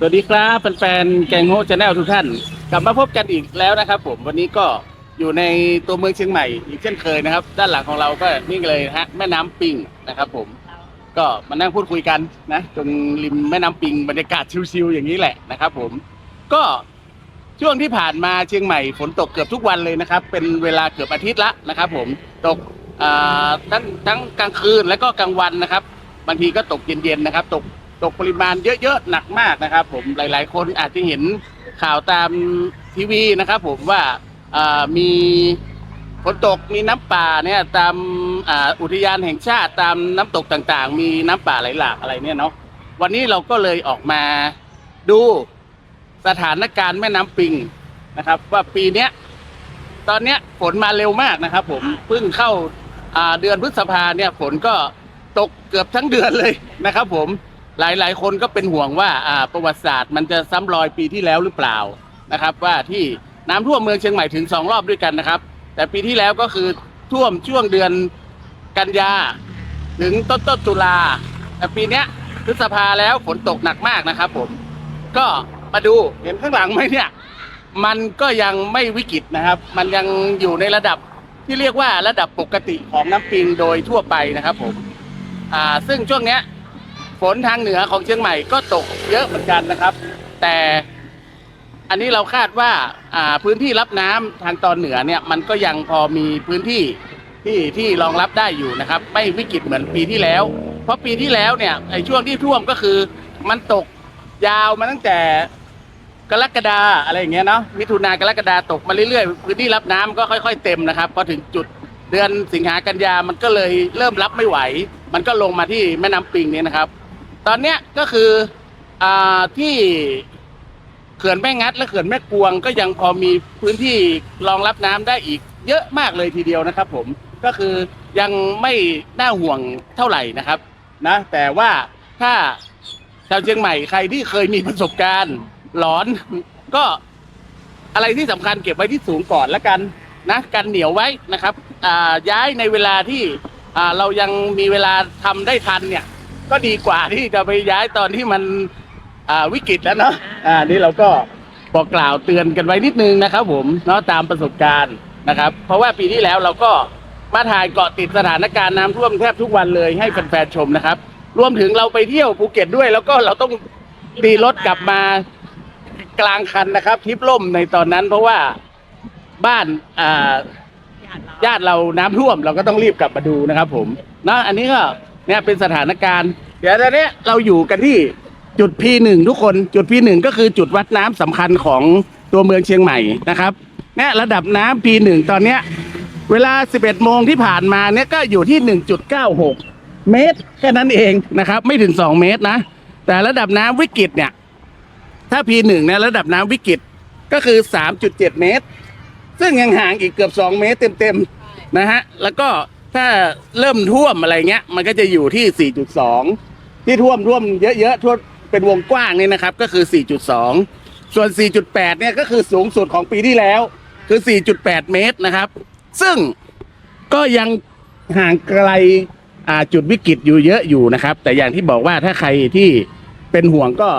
สวัสดีครับแฟนๆแกงโฮชาแนลทุกท่าน กลับมาพบกันอีกแล้วนะครับผมวันนี้ก็อยู่ในตัวเมืองเชียงใหม่อีกเช่นเคยนะครับ ด้านหลังของเราก็นี่เลยนะฮะแม่น้ำปิงนะครับผม ก็มานั่งพูดคุยกันนะตรงริมแม่น้ำปิงบรรยากาศชิวๆอย่างนี้แหละนะครับผมก็ช่วงที่ผ่านมาเชียงใหม่ฝนตกเกือบทุกวันเลยนะครับ เป็นเวลาเกือบอาทิตย์ละนะครับ ผมตกอ่าทั้งทั้งกลางคืนและก็กลางวันนะครับ บางทีก็ตกเย็นๆนะครับ ตก ตกปริมาณเยอะๆหนักมากนะครับ ผมหลาย ๆ คนอาจจะเห็นข่าวตามทีวีนะครับ ผมว่าามีฝนตกมีน้ำป่าเนี่ยตามอ,าอุทยานแห่งชาติตามน้ำตกต่างๆ มีน้ำป่าไหลหลากอะไรเนี่ยเนาะวันนี้เราก็เลยออกมาดูสถานการณ์แม่น้ำปิงนะครับ ว่าปีเนี้ยตอนเนี้ยฝนมาเร็วมากนะครับ ผมเพิ่งเข้าาเดือนพฤษภาเนี่ยฝนก็ตกเกือบทั้งเดือนเลยนะครับ ผม หลาย ๆ คนก็เป็นห่วงว่าประวัติศาสตร์มันจะซ้ำรอยปีที่แล้วหรือเปล่านะครับ ว่าที่น้ำท่วมเมืองเชียงใหม่ถึงสองรอบด้วยกันนะครับ แต่ปีที่แล้วก็คือท่วมช่วงเดือนกันยาถึงต้นต้นตุลาแต่ปีนี้พฤษภาแล้วฝนตกหนักมากนะครับ ผม ก็มาดูเห็นข้างหลังไหมเนี่ย มันก็ยังไม่วิกฤตนะครับ มันยังอยู่ในระดับที่เรียกว่าระดับปกติของน้ำปิงโดยทั่วไปนะครับ ผม อ่า ซึ่งช่วงเนี้ย ฝนทางเหนือของเชียงใหม่ก็ตกเยอะเหมือนกันนะครับ แต่อันนี้เราคาดว่าอ่าพื้นที่รับน้ำทางตอนเหนือเนี่ยมันก็ยังพอมีพื้นที่ที่ที่รองรับได้อยู่นะครับ ไม่วิกฤตเหมือนปีที่แล้ว เพราะปีที่แล้วเนี่ยไอ้ช่วงที่ท่วมก็คือ มันตกยาวมาตั้งแต่กรกฎาอะไรอย่างเงี้ยเนาะมิถุนากรกฎาตกมาเรื่อยๆพื้นที่รับน้ำก็ค่อย ๆ เต็มนะครับพอถึงจุดเดือนสิงหากันยามันก็เลยเริ่มรับไม่ไหว มันก็ลงมาที่แม่น้ำปิงเนี่ยนะครับ ตอนเนี้ยก็คืออ่าที่เขื่อนแม่งัดและเขื่อนแม่กวง ก็ยังพอมีพื้นที่รองรับน้ำได้อีกเยอะมากเลยทีเดียวนะครับ ผมก็คือยังไม่น่าห่วงเท่าไหร่นะครับนะแต่ว่าถ้าชาวเชียงใหม่ใครที่เคยมีประสบการณ์หลอน ก็อะไรที่สำคัญเก็บไว้ที่สูงก่อนแล้วกันนะกันเหนียวไว้นะครับอ่าย้ายในเวลาที่อ่าเรายังมีเวลาทำได้ทันเนี่ย ก็ดีกว่าที่จะไปย้ายตอนที่มันอ่าวิกฤตแล้วเนาะอ่านี่เราก็บอกกล่าวเตือนกันไว้นิดนึงนะครับ ผมเนาะตามประสบการณ์นะครับ เพราะว่าปีที่แล้วเราก็มาถ่ายเกาะติดสถานการณ์น้ำท่วมแทบทุกวันเลยให้แฟนๆชมนะครับ รวมถึงเราไปเที่ยวภูเก็ตด้วย แล้วก็เราต้องตีรถกลับมากลางคันนะครับทริปล่มในตอนนั้น เพราะว่าบ้านอ่าญาติเราน้ำท่วม เราก็ต้องรีบกลับมาดูนะครับ ผมนะอันนี้ก็ เนี่ยเป็นสถานการณ์ เดี๋ยวตอนนี้เราอยู่กันที่จุด P1 ทุกคนจุด P1 ก็คือจุดวัดน้ำสำคัญของตัวเมืองเชียงใหม่นะครับเนี่ยระดับน้ำ P1 ตอนเนี้ยเวลา 11 โมงที่ผ่านมาเนี่ยก็อยู่ที่ 1.96 เมตรแค่นั้นเองนะครับไม่ถึง 2 เมตรนะ แต่ระดับน้ำวิกฤตเนี่ยถ้า P1 เนี่ยระดับน้ำวิกฤตก็คือ 3.7 เมตร ซึ่งยังห่างอีกเกือบ 2 เมตรเต็มๆนะฮะแล้วก็ ถ้าเริ่มท่วมอะไรเงี้ย มันก็จะอยู่ที่ 4.2 ที่ท่วมท่วมเยอะๆท่วมเป็นวงกว้างนี่นะครับ ก็คือ 4.2 ส่วน 4.8 เนี่ยก็คือสูงสุดของปีที่แล้ว คือ 4.8 เมตรนะครับ ซึ่งก็ยังห่างไกลจุดวิกฤตอยู่เยอะอยู่นะครับ แต่อย่างที่บอกว่าถ้าใครที่เป็นห่วงก็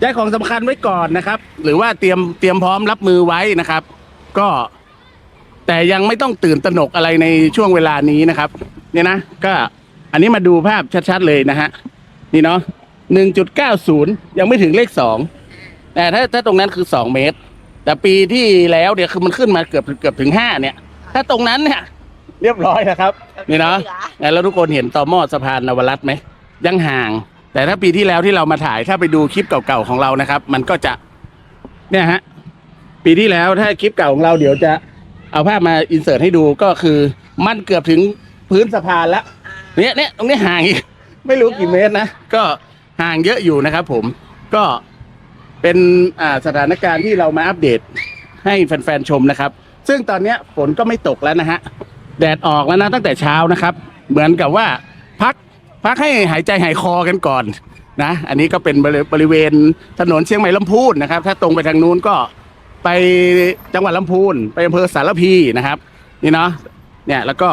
ย้ายของสำคัญไว้ก่อนนะครับ หรือว่าเตรียมเตรียมพร้อมรับมือไว้นะครับ ก็ แต่ยังไม่ต้องตื่นตระหนกอะไรในช่วงเวลานี้นะครับ เนี่ยนะ ก็อันนี้มาดูภาพชัดๆเลยนะฮะ นี่เนาะหนึ่งจุดเก้าศูนย์ยังไม่ถึงเลขสองแต่ถ้าถ้าตรงนั้นคือสองเมตร แต่ปีที่แล้วเนี่ยคือมันขึ้นมาเกือบเกือบถึงห้าเนี่ย ถ้าตรงนั้นเนี่ย เรียบร้อยนะครับ นี่เนาะแล้วทุกคนเห็นต่อหม้อสะพานนวรัตน์ไหมยังห่าง แต่ถ้าปีที่แล้วที่เรามาถ่ายถ้าไปดูคลิปเก่าๆของเรานะครับ มันก็จะ เนี่ยฮะ ปีที่แล้วถ้าคลิปเก่าของเราเดี๋ยวจะ เอาภาพมาอินเสิร์ตให้ดูก็คือมันเกือบถึงพื้นสะพานแล้วเนี่ยเนี่ยตรงนี้ห่างอีก ไม่รู้กี่เมตรนะ ก็ห่างเยอะอยู่นะครับผมก็เป็นอ่าสถานการณ์ที่เรามาอัปเดตให้แฟนๆชมนะครับ ซึ่งตอนเนี้ยฝนก็ไม่ตกแล้วนะฮะแดดออกแล้วนะตั้งแต่เช้านะครับ เหมือนกับว่าพักพักให้หายใจหายคอกันก่อนนะ อันนี้ก็เป็นบริบริเวณถนนเชียงใหม่ลำพูนนะครับ ถ้าตรงไปทางนู้นก็ ไปจังหวัดลำพูนไปอำเภอสารพีนะครับนี่เนาะเนี่ยแล้วก็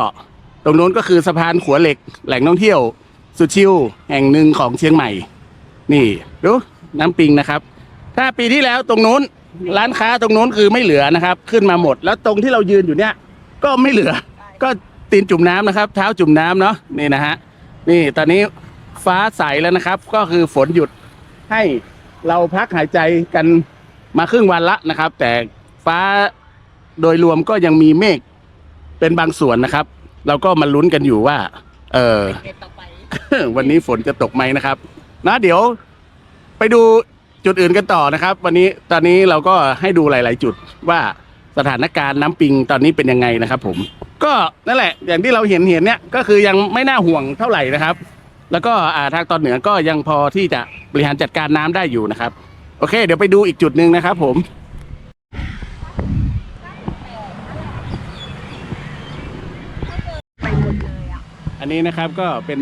ตรงนู้นก็คือสะพานขัวเหล็กแหล่งท่องเที่ยว สุดชิวแห่งหนึ่งของเชียงใหม่ นี่ดูน้ำปิงนะครับ ถ้าปีที่แล้วตรงนู้นร้านค้าตรงนู้นคือไม่เหลือนะครับ ขึ้นมาหมด แล้วตรงที่เรายืนอยู่เนี่ย ก็ไม่เหลือ ก็ตีนจุ่มน้ำนะครับ เท้าจุ่มน้ำเนาะนี่นะฮะนี่ตอนนี้ฟ้าใสแล้วนะครับ ก็คือฝนหยุดให้เราพักหายใจกัน มาครึ่งวันละนะครับ แต่ฟ้าโดยรวมก็ยังมีเมฆเป็นบางส่วนนะครับ เราก็มาลุ้นกันอยู่ว่า เออ วันนี้ฝนจะตกไหมนะครับ นะเดี๋ยวไปดูจุดอื่นกันต่อนะครับ วันนี้ตอนนี้เราก็ให้ดูหลาย ๆ จุดว่าสถานการณ์น้ำปิงตอนนี้เป็นยังไงนะครับ ผม ก็นั่นแหละ อย่างที่เราเห็นเห็นเนี่ยก็คือยังไม่น่าห่วงเท่าไหร่นะครับ แล้วก็ทางตอนเหนือก็ยังพอที่จะบริหารจัดการน้ำได้อยู่นะครับ โอเค เดี๋ยวไปดูอีกจุดหนึ่งนะครับผม อันนี้นะครับก็เป็น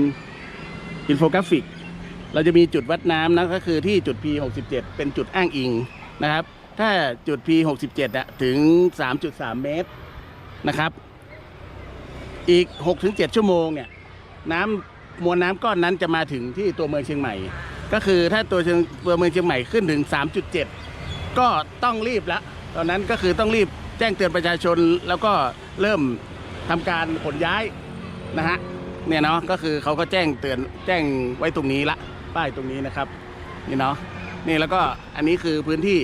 อินโฟกราฟิก เราจะมีจุดวัดน้ำนะก็คือที่จุด P67 เป็นจุดอ้างอิงนะครับ ถ้าจุด P67 อะถึง 3.3 เมตรนะครับ อีก 6-7 ชั่วโมงเนี่ยน้ำมวลน้ำก้อนนั้นจะมาถึงที่ตัวเมืองเชียงใหม่ ก็คือถ้าตัวเชียงตัวเมืองเชียงใหม่ขึ้นถึง 3.7 ก็ต้องรีบละตอนนั้นก็คือต้องรีบแจ้งเตือนประชาชนแล้วก็เริ่มทำการขนย้ายนะฮะเนี่ยเนาะก็คือเขาก็แจ้งเตือนแจ้งไว้ตรงนี้ละป้ายตรงนี้นะครับนี่เนาะนี่แล้วก็อันนี้คือพื้นที่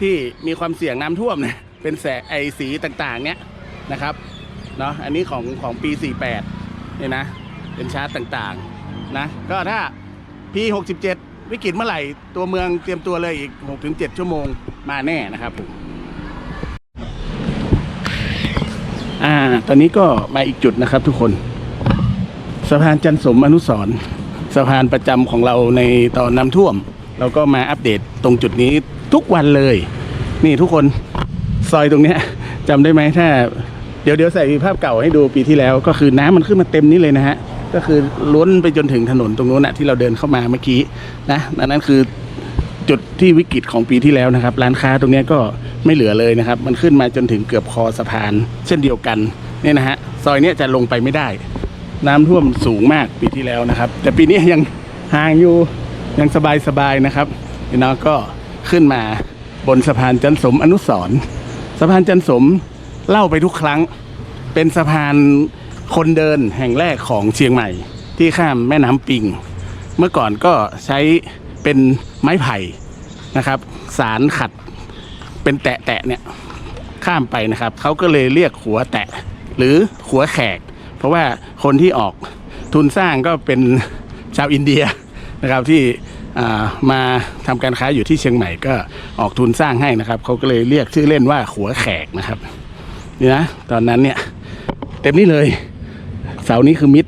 ที่มีความเสี่ยงน้ำท่วมเนี่ยเป็นแสไอสีต่างๆ เนี่ยนะครับเนาะอันนี้ของของปี 48เนี่ยนะเป็นชาร์ตต่างๆนะก็ถ้า P67 วิกฤตเมื่อไหร่ ตัวเมืองเตรียมตัวเลยอีก 6-7 ชั่วโมงมาแน่นะครับผมอ่า ตอนนี้ก็มาอีกจุดนะครับทุกคน สะพานจันสมอนุสรสะพานประจำของเราในตอนน้ำท่วม เราก็มาอัปเดตตรงจุดนี้ทุกวันเลย นี่ทุกคนซอยตรงเนี้ยจำได้ไหมถ้า เดี๋ยวเดี๋ยวใส่ภาพเก่าให้ดูปีที่แล้ว ก็คือน้ำมันขึ้นมาเต็มนี้เลยนะฮะ ก็คือล้นไปจนถึงถนนตรงนู้นนะที่เราเดินเข้ามาเมื่อกี้นะนั่นคือจุดที่วิกฤตของปีที่แล้วนะครับ ร้านค้าตรงนี้ก็ไม่เหลือเลยนะครับ มันขึ้นมาจนถึงเกือบคอสะพาน เช่นเดียวกันเนี่ยนะฮะซอยนี้จะลงไปไม่ได้ น้ำท่วมสูงมากปีที่แล้วนะครับ แต่ปีนี้ยังห่างอยู่ยังสบายสบายๆนะครับพี่น้องก็ขึ้นมาบนสะพานจันสมอนุสรสะพานจันสมเล่าไปทุกครั้ง เป็นสะพาน คนเดินแห่งแรกของเชียงใหม่ ที่ข้ามแม่น้ำปิง เมื่อก่อนก็ใช้เป็นไม้ไผ่นะครับ สารขัดเป็นแตะแตะๆเนี่ยข้ามไปนะครับเขาก็เลยเรียกขัวแตะหรือขัวแขก เพราะว่าคนที่ออกทุนสร้างก็เป็นชาวอินเดียนะครับที่มาทำการค้าอยู่ที่เชียงใหม่ก็ออกทุนสร้างให้นะครับเขาก็เลยเรียกชื่อเล่นว่าขัวแขกนะครับนี่นะตอนนั้นเนี่ยเต็มนี่เลย สานี้คือมิด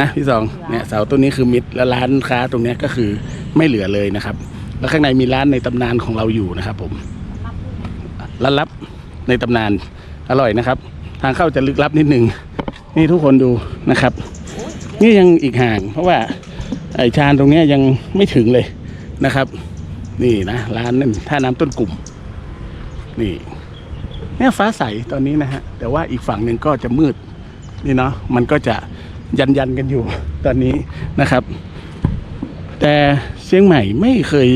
นะพี่สองเนี่ยเสาต้นนี้คือมิดแล้วร้านค้าตรงเนี้ยก็คือไม่เหลือเลยนะครับ แล้วข้างในมีร้านในตำนานของเราอยู่นะครับผมร้านลับในตำนานอร่อยนะครับ ทางเข้าจะลึกลับนิดนึงนี่ทุกคนดูนะครับ นี่ยังอีกห่าง เพราะว่าไอชานตรงเนี้ยยังไม่ถึงเลยนะครับ นี่นะร้านนั่นท่าน้ำต้นกลุ่ม นี่เนี่ยฟ้าใสตอนนี้นะฮะแต่ว่าอีกฝั่งหนึ่งก็จะมืด นี่เนาะมันก็จะยันยันกันอยู่ตอนนี้นะครับ แต่เชียงใหม่ไม่เคย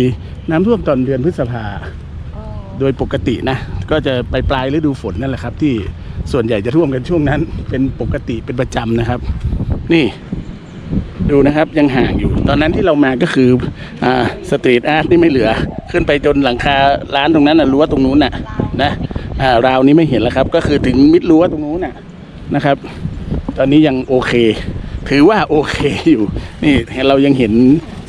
น้ำท่วมตอนเดือนพฤษภาโดยปกตินะ ก็จะไปปลายฤดูฝนนั่นแหละครับ ที่ส่วนใหญ่จะท่วมกันช่วงนั้น เป็นปกติเป็นประจำนะครับ นี่ดูนะครับยังห่างอยู่ ตอนนั้นที่เรามาก็คืออ่าสตรีทอาร์ตนี่ไม่เหลือ ขึ้นไปจนหลังคาร้านตรงนั้นน่ะรั้วตรงนู้นน่ะนะอ่าราวนี้ไม่เห็นแล้วครับ ก็คือถึงมิดรั้วตรงนู้นน่ะนะครับ ตอนนี้ยังโอเค ถือว่าโอเคอยู่ นี่เรายังเห็น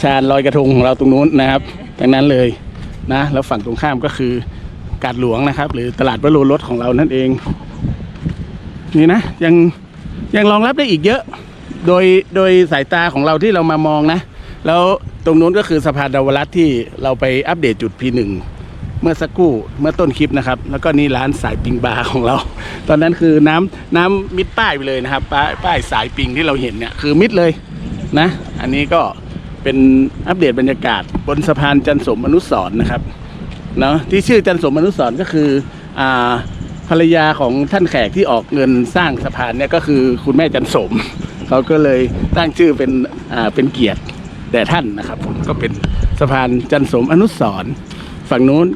ชานลอยกระทงของเราตรงนู้นนะครับดังนั้นเลยนะแล้วฝั่งตรงข้ามก็คือกาดหลวงนะครับ หรือตลาดวโรรสของเรานั่นเอง นี่นะ ยังยังรองรับได้อีกเยอะ โดยโดยสายตาของเราที่เรามามองนะ แล้วตรงนู้นก็คือสะพานดาวรัตที่เราไปอัปเดตจุด P1 เมื่อสักครู่เมื่อต้นคลิปนะครับ แล้วก็นี่ร้านสายปิงบาร์ของเรา ตอนนั้นคือน้ำน้ำมิดป้ายไปเลยนะครับป้ายป้ายสายปิงที่เราเห็นเนี่ยคือมิดเลยนะ อันนี้ก็เป็นอัปเดตบรรยากาศบนสะพานจันสมอนุสรนะครับเนาะที่ชื่อจันสมอนุสรก็คืออ่าภรรยาของท่านแขกที่ออกเงินสร้างสะพานเนี่ยก็คือคุณแม่จันสม เขาก็เลยตั้งชื่อเป็นอ่าเป็นเกียรติแด่ท่านนะครับผมก็เป็นสะพานจันสมอนุสร ฝั่งนู้น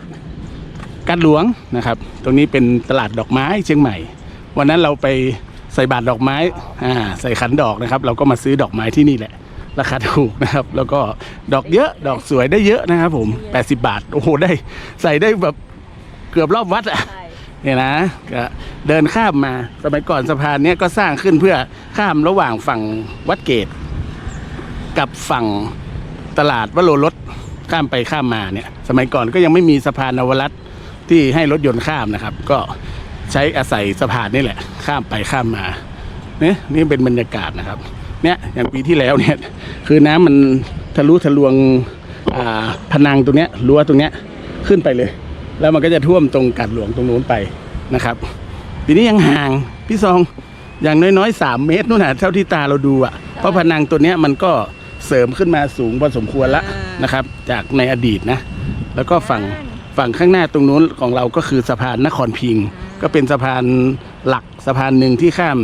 กัดหลวงนะครับ ตรงนี้เป็นตลาดดอกไม้เชียงใหม่ วันนั้นเราไปใส่บาตรดอกไม้อ่าใส่ขันดอกนะครับ เราก็มาซื้อดอกไม้ที่นี่แหละ ราคาถูกนะครับ แล้วก็ดอกเยอะดอกสวยได้เยอะนะครับ ผม 80 บาทโอ้โหได้ใส่ได้แบบเกือบรอบวัดอะใช่เนี่ยนะก็เดินข้ามมาสมัยก่อนสะพานเนี้ยก็สร้างขึ้นเพื่อข้ามระหว่างฝั่งวัดเกตกับฝั่งตลาดวโรรส ข้ามไปข้ามมาเนี่ยสมัยก่อนก็ยังไม่มีสะพานนวรัตที่ให้รถยนต์ข้ามนะครับ ก็ใช้อาศัยสะพานนี่แหละ ข้ามไปข้ามมาเนี่ยนี่เป็นบรรยากาศนะครับ เนี่ยอย่างปีที่แล้วเนี่ยคือน้ำมันทะลุทะลวงอ่าพนังตรงเนี้ยรั้วตรงเนี้ยขึ้นไปเลย แล้วมันก็จะท่วมตรงกัดหลวงตรงนู้นไปนะครับปีนี้ยังห่างพี่ซองอย่างน้อยๆสามเมตรนู่นน่ะเท่าที่ตาเราดูอะเพราะพนังตัวเนี้ยมันก็เสริมขึ้นมาสูงพอสมควรละ นะครับ จากในอดีตนะ แล้วก็ฝั่งฝั่งข้างหน้าตรงนู้นของเราก็คือสะพานนครพิงค์ก็เป็นสะพานหลักสะพานหนึ่งที่ข้าม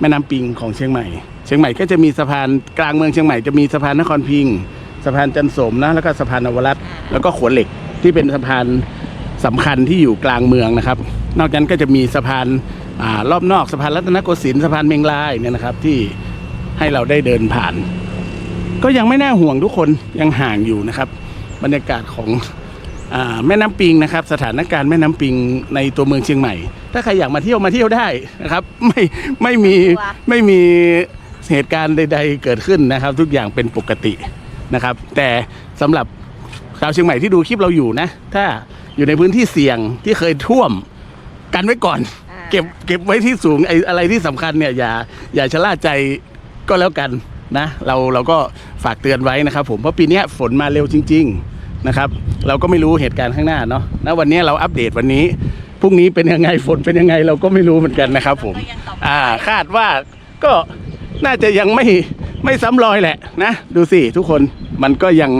แม่น้ำปิงของเชียงใหม่ เชียงใหม่ก็จะมีสะพานกลางเมืองเชียงใหม่จะมีสะพานนครพิงค์สะพานจันสมนะแล้วก็สะพานนวรัตน์แล้วก็ขวนเหล็กที่เป็นสะพานสำคัญที่อยู่กลางเมืองนะครับ นอกจากนั้นก็จะมีสะพานอารอบนอกสะพานรัตนโกสินทร์สะพานเมงลายเนี่ยนะครับที่ให้เราได้เดินผ่าน ก็ยังไม่น่าห่วงทุกคนยังห่างอยู่นะครับ บรรยากาศของอาแม่น้ำปิงนะครับ สถานการณ์แม่น้ำปิงในตัวเมืองเชียงใหม่ ถ้าใครอยากมาเที่ยวมาเที่ยวได้นะครับไม่ไม่มีไม่มีเหตุการณ์ใด ๆ เกิดขึ้นนะครับ ทุกอย่างเป็นปกตินะครับ แต่สำหรับชาวเชียงใหม่ที่ดูคลิปเราอยู่นะ ถ้าอยู่ในพื้นที่เสี่ยงที่เคยท่วมกันไว้ก่อนอ่าเก็บเก็บไว้ที่สูงไอ้อะไรที่สำคัญเนี่ยอย่าอย่าชะล่าใจก็แล้วกัน นะเราเราก็ฝากเตือนไว้นะครับ ผมเพราะปีเนี้ยฝนมาเร็วจริง ๆนะครับ เราก็ไม่รู้เหตุการณ์ข้างหน้าเนาะนะวันนี้เราอัปเดตวันนี้พรุ่งนี้เป็นยังไงฝนเป็นยังไงเราก็ไม่รู้เหมือนกันนะครับ ผมก็ยังต่อไปอ่าคาดว่าก็น่าจะยังไม่ไม่ซ้ำรอยแหละนะ ดูสิทุกคนมันก็ยัง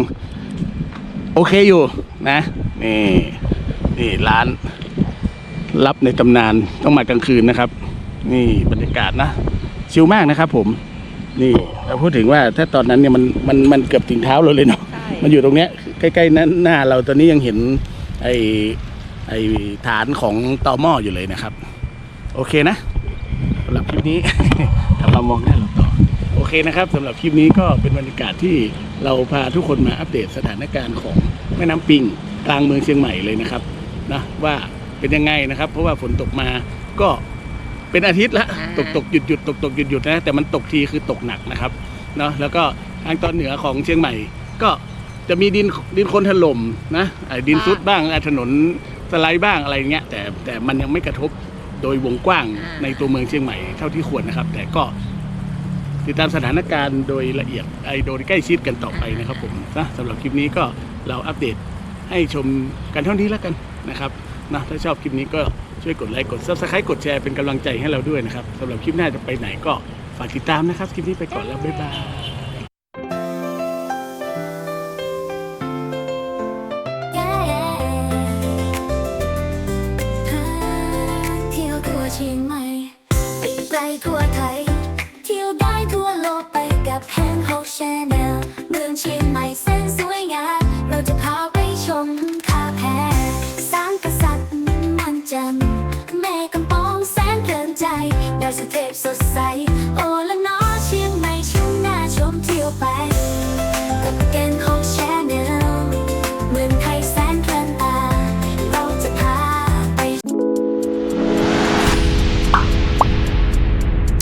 โอเคอยู่นะนี่นี่ร้านรับในตำนานต้องมากลางคืนนะครับ นี่บรรยากาศนะ ชิลมากนะครับผม นี่เราพูดถึงว่าถ้าตอนนั้นเนี่ยมันมันมันเกือบถึงเท้าเราเลยเนาะใช่มันอยู่ตรงเนี้ยใกล้ๆหน้าหน้าเราตอนนี้ยังเห็นไอไอฐานของตอหม้ออยู่เลยนะครับ โอเคนะสำหรับคลิปนี้กลับมามองหน้าเราต่อโอเคนะครับสำหรับคลิปนี้ก็เป็นบรรยากาศที่เราพาทุกคนมาอัปเดตสถานการณ์ของแม่น้ำปิงกลางเมืองเชียงใหม่เลยนะครับนะว่าเป็นยังไงนะครับ เพราะว่าฝนตกมาก็ เป็นอาทิตย์ละอ่า ตกตกหยุดหยุดตกตกหยุดหยุดนะแต่มันตกทีคือตกหนักนะครับเนาะแล้วก็ทางตอนเหนือของเชียงใหม่ ก็จะมีดินดินโคนถล่มนะไอ้ดินซุดบ้างอะถนนสไลด์บ้างอะไรเงี้ยแต่แต่มันยังไม่กระทบโดยวงกว้างอ่า ในตัวเมืองเชียงใหม่เท่าที่ควรนะครับ แต่ก็ติดตามสถานการณ์โดยละเอียดไอโดยใกล้ชิดกันต่อไปนะครับผมนะสำหรับคลิปนี้ก็เราอัปเดต ให้ชมกันเท่านี้แล้วกันนะครับนะถ้าชอบคลิปนี้ก็ ช่วยกดไลค์กด subscribe กดแชร์เป็นกำลังใจให้เราด้วยนะครับสำหรับคลิปหน้าจะไปไหนก็ฝากติดตามนะครับคลิปนี้ไปก่อนแล้วบ๊ายบายเชียงใหม่ไปไกลทั่วไทย เที่ยวได้ทั่วโลกไปกับแฮงโฮชแน